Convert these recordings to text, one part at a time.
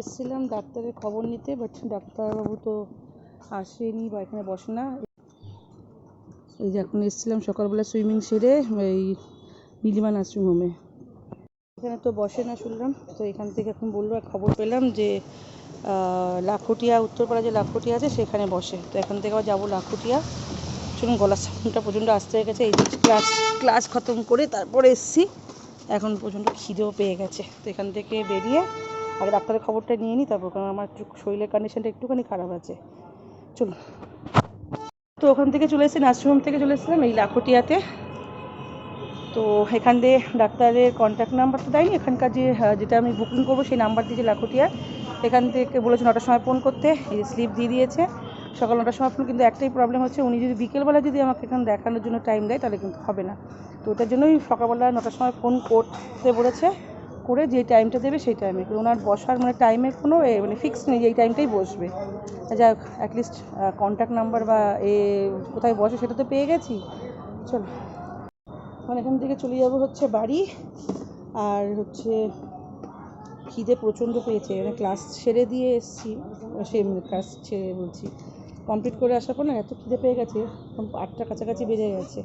এসছিলাম ডাক্তারের খবর নিতে বাট ডাক্তারবাবু তো আসেনি বা এখানে বসে না। এই যে এখন এসছিলাম সকালবেলা সুইমিং সেরে, এই নীলিমা নার্সিং হোমে। এখানে তো বসে না শুনলাম, তো এখান থেকে এখন বলল খবর পেলাম যে লাখুটিয়া, উত্তরপাড়া যে লাখুটিয়া আছে, সেখানে বসে। তো এখান থেকে আবার যাব লাখুটিয়া। শুনুন গলার সাউন্ডটা প্রচণ্ড আসতে হয়ে গেছে, এই যে ক্লাস ক্লাস খতম করে তারপরে এসছি। এখন প্রচণ্ড খিদেও পেয়ে গেছে। তো এখান থেকে বেরিয়ে আগে ডাক্তারের খবরটা নিয়ে নিই, তারপর কারণ আমার একটু শরীরের কন্ডিশনটা একটুখানি খারাপ আছে। চলুন। তো ওখান থেকে চলে এসেছি, নার্সিংহোম থেকে চলে এসেছিলাম এই লাখটিয়াতে। তো এখান দিয়ে ডাক্তারের কন্ট্যাক্ট নাম্বার তো দেয়নি, এখানকার যে যেটা আমি বুকিং করব সেই নাম্বার দিয়েছে লাখটিয়া, এখান থেকে বলেছে নটার সময় ফোন করতে, এই স্লিপ দিয়ে দিয়েছে। সকাল নটার সময় ফোন কিন্তু একটাই প্রবলেম হচ্ছে, উনি যদি বিকেলবেলা যদি আমাকে এখানে দেখানোর জন্য টাইম দেয়, তাহলে কিন্তু হবে না। তো ওটার জন্যই সকালবেলা নটার সময় ফোন করতে বলেছে। করে যে টাইমটা দেবে সেই টাইমে ওনার বসার মানে টাইমের কোনো মানে ফিক্স নেই যে এই টাইমটাই বসবে। যাই হোক অ্যাটলিস্ট কন্ট্যাক্ট নাম্বার বা এ কোথায় বসে সেটা তো পেয়ে গেছি। চলো, এখন এখান থেকে চলে যাব হচ্ছে বাড়ি। আর হচ্ছে খিদে প্রচণ্ড পেয়েছে। মানে ক্লাস ছেড়ে দিয়ে এসেছি। সে ক্লাস ছেড়ে বলছি। কমপ্লিট করে আসার পর না এত খিদে পেয়ে গেছে। আটটা কাছাকাছি বেজে গেছে।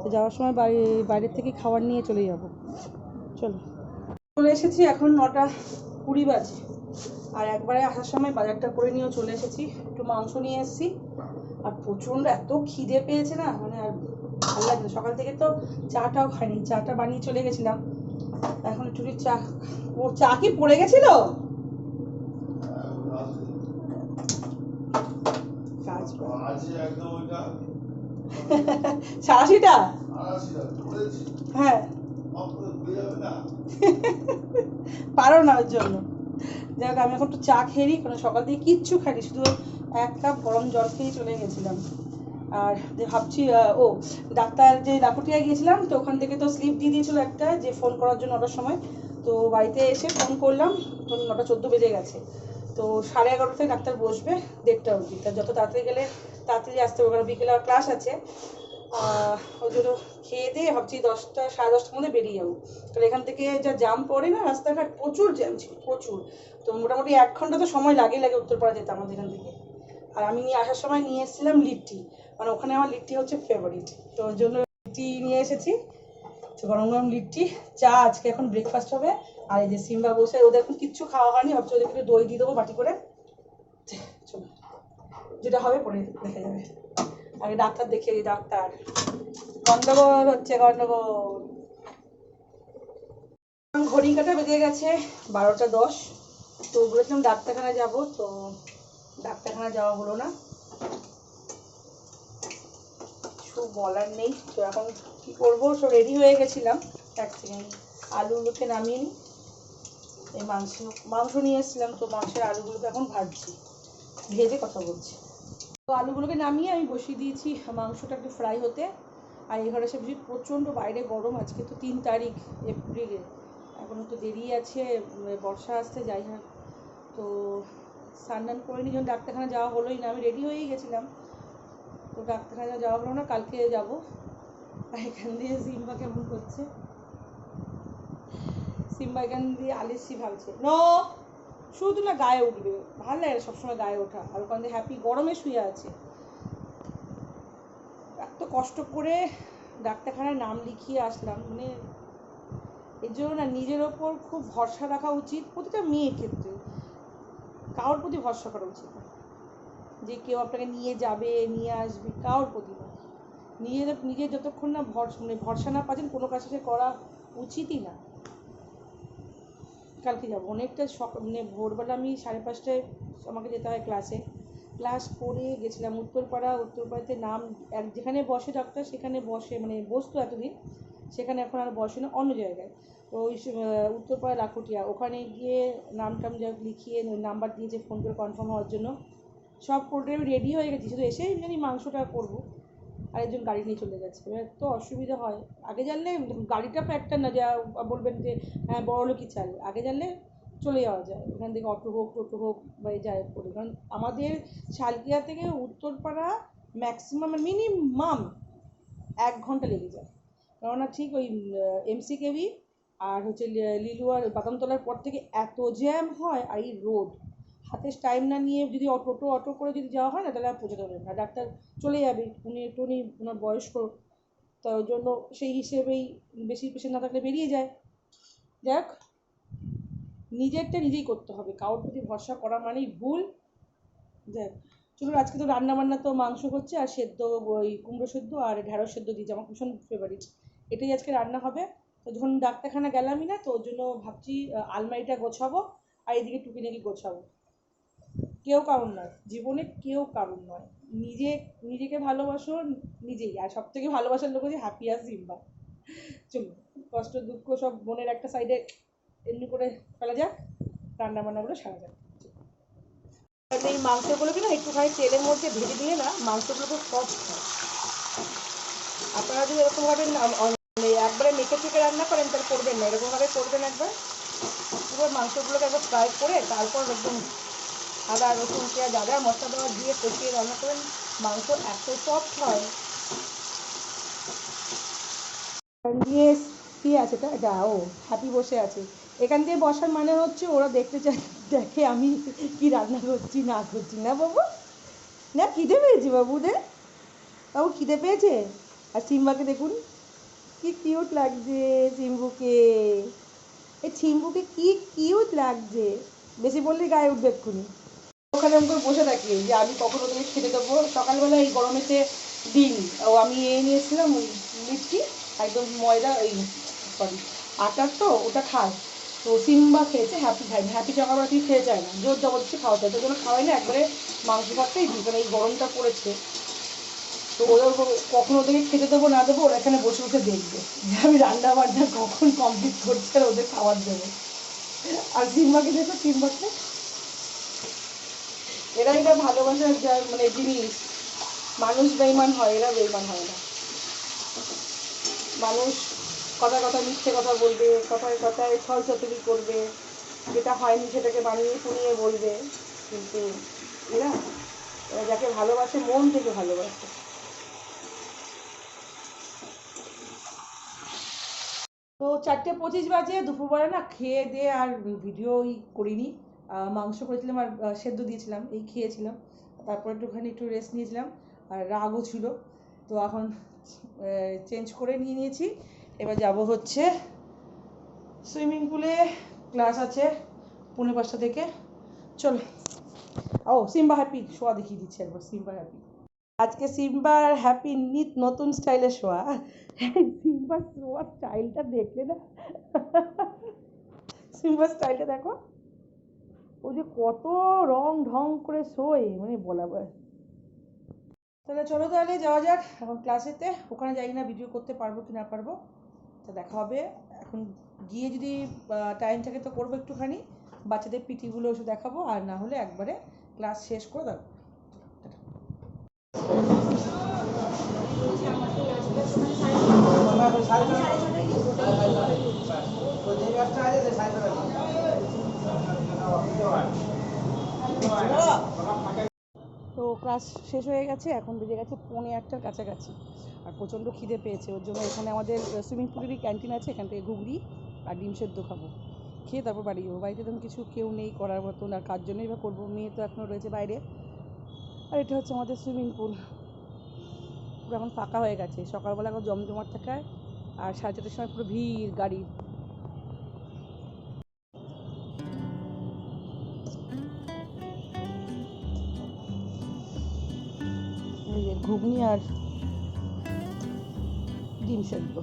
তো যাওয়ার সময় বাড়ি, বাইরের থেকে খাবার নিয়ে চলে যাব। চলো। চলে এসেছি এখন নটা কুড়ি বাজে। আর একবারে আসার সময় বাজারটা করে নিয়েও চলে এসেছি একটু মাংস নিয়ে এসেছি। আর প্রচণ্ড এত খিদে পেয়েছে না মানে আর ভালো লাগছে। সকাল থেকে তো চাটাও খাইনি চাটা বানিয়ে চলে গেছিলাম। এখন একটু চা ও চা কি পড়ে গেছিল? সারাশিটা? হ্যাঁ আপনার ঘুরে যাবে না পারো না ওর জন্য। যাই হোক, আমি এখন একটু চা খেয়ে নিই, কারণ সকাল দিয়ে কিচ্ছু খাইনি, শুধু এক কাপ গরম জল খেয়েই চলে গেছিলাম। আর যে ভাবছি ও, ডাক্তার যে লাকুটিয়া গিয়েছিলাম, তো ওখান থেকে তো স্লিপ দিয়ে দিয়েছিল একটা, যে ফোন করার জন্য নটার সময়। তো বাড়িতে এসে ফোন করলাম তখন নটা চোদ্দ বেজে গেছে। তো সাড়ে এগারোটায় ডাক্তার বসবে, দেড়টা অবধি। তা যত তাড়াতাড়ি গেলে তাড়াতাড়ি আসতে হবে, কারণ বিকেলে আর ক্লাস আছে। ওই জন্য খেয়ে দিয়ে ভাবছি দশটা, সাড়ে দশটার মধ্যে বেরিয়ে যাব। তাহলে এখান থেকে যা জাম পড়ে না, রাস্তাঘাট প্রচুর জ্যাম ছিল, প্রচুর। তো মোটামুটি এক ঘণ্টা তো সময় লাগে লাগে উত্তরপাড়া যেতে আমাদের এখান থেকে। আর আমি নিয়ে আসার সময় নিয়ে এসেছিলাম লিট্টি। মানে ওখানে আমার লিট্টি হচ্ছে ফেভারিট তো ওর জন্য লিট্টি নিয়ে এসেছি। তো গরম গরম লিট্টি, চা, আজকে এখন ব্রেকফাস্ট হবে। আর এই যে সিম্বা বসে, ওদের এখন কিচ্ছু খাওয়া হয়নি, ভাবছি ওদেরকে একটু দই দিয়ে দেবো বাটি করে। চলো, যেটা হবে পরে দেখা যাবে। আগে ডাক্তার দেখিয়ে ডাক্তার। গন্ডগোল হচ্ছে, গন্ডগোল। ঘড়ি কাটা বেজে গেছে, বারোটা দশ। তো বলেছিলাম ডাক্তারখানায় যাব, তো ডাক্তারখানা যাওয়া হলো না। কিছু বলার নেই, তো এখন কি করব? সব রেডি হয়ে গেছিলাম। এক সেকেন্ড আলুগুলোকে নামিয়ে নিই এই মাংস মাংস নিয়ে এসেছিলাম, তো মাংসের আলুগুলোকে এখন ভাজছি। ভেজে কথা বলছি। তো আলুগুলোকে নামিয়ে আমি বসিয়ে দিয়েছি মাংসটা একটু ফ্রাই হতে। আর এই ঘরে এসে বুঝি প্রচণ্ড বাইরে গরম, আজকে তো তিন তারিখ এপ্রিলে এখনও তো দেরি আছে বর্ষা আসতে যাই হোক। তো স্নান টান করে নিয়ে যখন ডাক্তারখানা যাওয়া হলোই না, আমি রেডি হয়েই গেছিলাম। তো ডাক্তারখানা যাওয়া হলো না, কালকে যাব। আর এখান দিয়ে সিম্বা কেমন করছে? সিম্বা এখান দিয়ে আলিসি ভাবছে। ন! শুধু না গায়ে উঠবে। ভালো লাগে সবসময় গায়ে ওঠা। আর ওখান হ্যাপি গরমে শুয়ে আছে। এত কষ্ট করে ডাক্তারখানায় নাম লিখিয়ে আসলাম। মানে এর জন্য না নিজের ওপর খুব ভরসা রাখা উচিত প্রতিটা মেয়ের ক্ষেত্রে। কারোর প্রতি ভরসা করা উচিত না। যে কেউ আপনাকে নিয়ে যাবে, নিয়ে আসবে, কারোর প্রতি না। নিজেদের, নিজের যতক্ষণ না ভরসা মানে ভরসা না পাচ্ছেন কোনো সে করা উচিতই না। কালকে যাব। অনেকটা সক মানে ভোরবেলা আমি সাড়ে পাঁচটায় আমাকে যেতে হয় ক্লাসে ক্লাস করে গেছিলাম উত্তরপাড়া। উত্তরপাড়াতে নাম, এক যেখানে বসে ডাক্তার সেখানে বসে মানে বসতো এতদিন, সেখানে এখন আর বসে না, অন্য জায়গায়। তো ওই উত্তরপাড়া লাখুটিয়া, ওখানে গিয়ে নাম টাম যা লিখিয়ে নাম্বার দিয়েছে ফোন করে কনফার্ম হওয়ার জন্য। সব করে রেডি হয়ে গেছি, শুধু এসেই জানি মাংসটা করব। আর একজন গাড়ি নিয়ে চলে গেছে। এবার তো অসুবিধা হয়। আগে জানলে গাড়িটা একটা না, যা বলবেন যে হ্যাঁ বড় লোকই চাল আগে জানলে চলে যাওয়া যায়। এখান থেকে অটো হোক, টোটো হোক, বা এই যাই করে। কারণ আমাদের শালকিয়া থেকে উত্তরপাড়া ম্যাক্সিমাম মিনিমাম এক ঘণ্টা লেগে যায়। কেননা ঠিক ওই এমসি কেভি আর হচ্ছে লিলুয়ার বাদামতলার পর থেকে এত জ্যাম হয় আর এই রোদ হাতে টাইম না নিয়ে যদি টোটো অটো করে যদি যাওয়া হয় না, তাহলে আর পৌঁছাতে পারবে না। ডাক্তার চলে যাবে, উনি একটু, উনি ওনার বয়স্ক তাই ওই জন্য সেই হিসেবেই বেশি পেশেন্ট না থাকলে বেরিয়ে যায়। যাক, নিজেরটা নিজেই করতে হবে। কারোর প্রতি ভরসা করা মানেই ভুল। যাক, চলুন, আজকে তো রান্না বান্না তো মাংস হচ্ছে, আর সেদ্ধ ওই কুমড়ো সেদ্ধ আর ঢ্যাঁড়স সেদ্ধ দিয়েছে, আমার ভীষণ ফেভারিট এটাই আজকে রান্না হবে। তো যখন ডাক্তারখানা গেলামই না, তো ওর জন্য ভাবছি আলমারিটা গোছাবো, আর এদিকে টুকিনাকি গোছাবো। কেউ কারণ নয়, জীবনে কেউ কারণ নয়। নিজে, নিজেকে ভালোবাসো নিজেই, আর সব থেকে ভালোবাসার লোক হচ্ছে হ্যাপি আর জিম্বা চলুন, কষ্ট, দুঃখ সব মনের একটা সাইডে এমনি করে ফেলা যাক রান্না বান্নাগুলো সারা যাক। এই মাংসগুলোকে না একটুখানি তেলের মধ্যে ভেজে দিয়ে না মাংসগুলো খুব সফট হয়। আপনারা যদি এরকমভাবে মানে একবারে মেখে থেকে রান্না করেন, তাহলে করবেন না, এরকমভাবে করবেন একবার। পুরো মাংসগুলোকে একবার ফ্রাই করে তারপর একদম আদা রসুন, পেঁয়াজ, আদা মশলা দেওয়া দিয়ে কষিয়ে রান্না করেন। মাংস এত সফট হয়। দিয়ে কি আছে এটা? এটা, ও হ্যাপি বসে আছে। এখান দিয়ে বসার মানে হচ্ছে ওরা দেখতে চায়, দেখে আমি কি রান্না করছি, না করছি। না বাবু? না, খিদে পেয়েছে বাবুদের বাবু, খিদে পেয়েছে? আর সিম্বাকে দেখুন, কি কিউট লাগছে সিম্বুকে। এই সিম্বুকে কি কিউট লাগছে। বেশি বললে গায়ে উঠবে এক্ষুনি। ওখানে আমি বসে থাকি, যে আমি কখন ওদেরকে খেতে দেবো। সকালবেলা এই গরমেতে ডিম, ও আমি এই নিয়েছিলাম ওই লিট্টি, একদম ময়দা, এই সরি আটার তো, ওটা খায় তো সিম্বা খেয়েছে, হ্যাপি খায়নি। হ্যাপি থেকে খেয়ে যায় না, জোর জবরদস্তি খাওয়া যায়। তো জন্য খাওয়াই না, একবারে মাংস ভাতটাই দিই, কারণ এই গরমটা পড়েছে। তো ওদের কখন ওদেরকে খেতে দেবো, না দেবো, ওরা এখানে বসে বসে দেখবে। যে আমি রান্না বান্না কখন কমপ্লিট করছে আর ওদের খাবার দেবো। আর সিম্বাকে দেখো সিম্বাকে এরা এটা ভালোবাসার যা মানে জিনিস। মানুষ বেইমান হয়, এরা বেইমান হয় না। মানুষ কথা কথা মিথ্যে কথা বলবে, কথায় কথায় ছলচাতুরি করবে, যেটা হয়নি সেটাকে বানিয়ে শুনিয়ে বলবে। কিন্তু এরা এরা যাকে ভালোবাসে, মন থেকে ভালোবাসে। তো চারটে পঁচিশ বাজে, দুপুরবেলা না খেয়ে দিয়ে আর ভিডিওই করিনি। মাংস করেছিলাম আর সেদ্ধ দিয়েছিলাম, এই খেয়েছিলাম। তারপর একটুখানি একটু রেস্ট নিয়েছিলাম, আর রাগও ছিল। তো এখন চেঞ্জ করে নিয়ে নিয়েছি। এবার যাব হচ্ছে সুইমিং পুলে ক্লাস আছে পৌনে পাঁচটা থেকে। চলো। ও, সিম্বা হ্যাপি শোয়া দেখিয়ে দিচ্ছে একবার, সিম্বা হ্যাপি আজকে সিম্বার হ্যাপি নিত নতুন স্টাইলে শোয়া। সিম্বার শোয়ার স্টাইলটা দেখলে না। সিম্বার স্টাইলটা দেখো। ও যে কত রং ঢং করে শোয় মানে বলা যায়। তাহলে চলো তাহলে যাওয়া যাক, এখন ক্লাসেতে ওখানে যাই না ভিডিও করতে পারব কি না পারব। তো দেখা হবে। এখন গিয়ে যদি টাইম থাকে তো করব একটুখানি। বাচ্চাদের পিটিগুলো ওষুধ দেখাবো, আর না হলে একবারে ক্লাস শেষ করে দেবো তো ক্লাস শেষ হয়ে গেছে, এখন বেজে গেছে পৌনে একটার কাছাকাছি। আর প্রচণ্ড খিদে পেয়েছে, ওর জন্য এখানে আমাদের সুইমিং পুলেরই ক্যান্টিন আছে, এখান থেকে ঘুগনি আর ডিম সেদ্ধ খাব। খেয়ে তারপর বাড়ি যাব। বাড়িতে তখন কিছু কেউ নেই করার মতন, আর কার জন্যই বা করব, মেয়ে তো এখনও রয়েছে বাইরে। আর এটা হচ্ছে আমাদের সুইমিং পুল পুরো এখন ফাঁকা হয়ে গেছে। সকালবেলা এখন জমজমাট থাকায়, আর সাড়ে চারটের সময় পুরো ভিড়, গাড়ি। ঘুগনি আর ডিম সেদ্ধ।